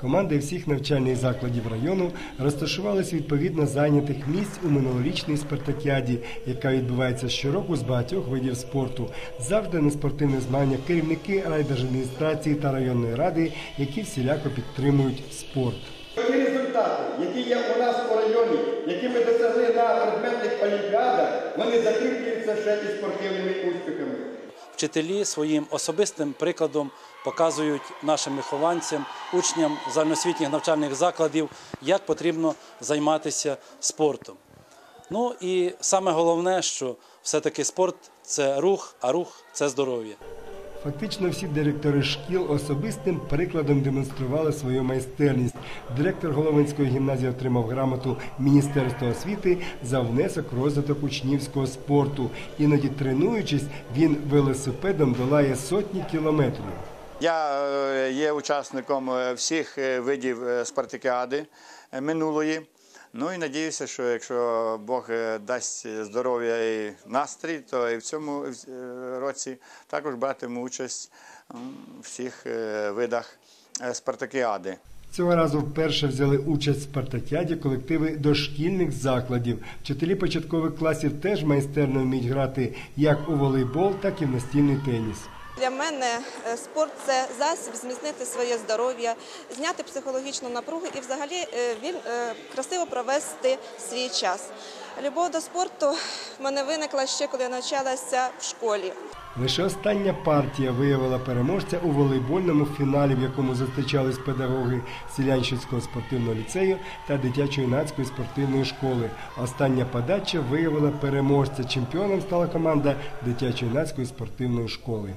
Команди всіх навчальних закладів району розташувалися відповідно зайнятих місць у минулорічній спартакіаді, яка відбувається щороку з багатьох видів спорту. Завжди на спортивних змаганнях керівники райдержадміністрації та районної ради, які всіляко підтримують спорт. Ті результати, які є у нас у районі, які ми досягли на предметних олімпіадах, вони закріплюються ще і спортивними успіхами. Вчителі своїм особистим прикладом показують нашим вихованцям, учням загальноосвітніх навчальних закладів, як потрібно займатися спортом. Ну і саме головне, що все-таки спорт це рух, а рух це здоров'я. Фактично всі директори шкіл особистим прикладом демонстрували свою майстерність. Директор Головинської гімназії отримав грамоту Міністерства освіти за внесок в розвиток учнівського спорту. Іноді тренуючись, він велосипедом долає сотні кілометрів. Я е, є учасником е, всіх е, видів спартакіади минулої. Ну і надіюся, що якщо Бог е, дасть здоров'я і настрій, то і в цьому е, році також братиму участь в всіх е, видах спартакіади. Цього разу вперше взяли участь в спартакіаді колективи дошкільних закладів. Вчителі початкових класів теж майстерно вміють грати як у волейбол, так і в настільний теніс. Для мене е, спорт це засіб зміцнити своє здоров'я, зняти психологічну напругу і взагалі е, віль- е, красиво провести свій час. Любов до спорту в мене виникла ще коли я навчалася в школі. Лише остання партія виявила переможця у волейбольному фіналі, в якому зустрічались педагоги Селянщицького спортивного ліцею та дитячо-юнацької спортивної школи. Остання подача виявила переможця. Чемпіоном стала команда дитячо-юнацької спортивної школи.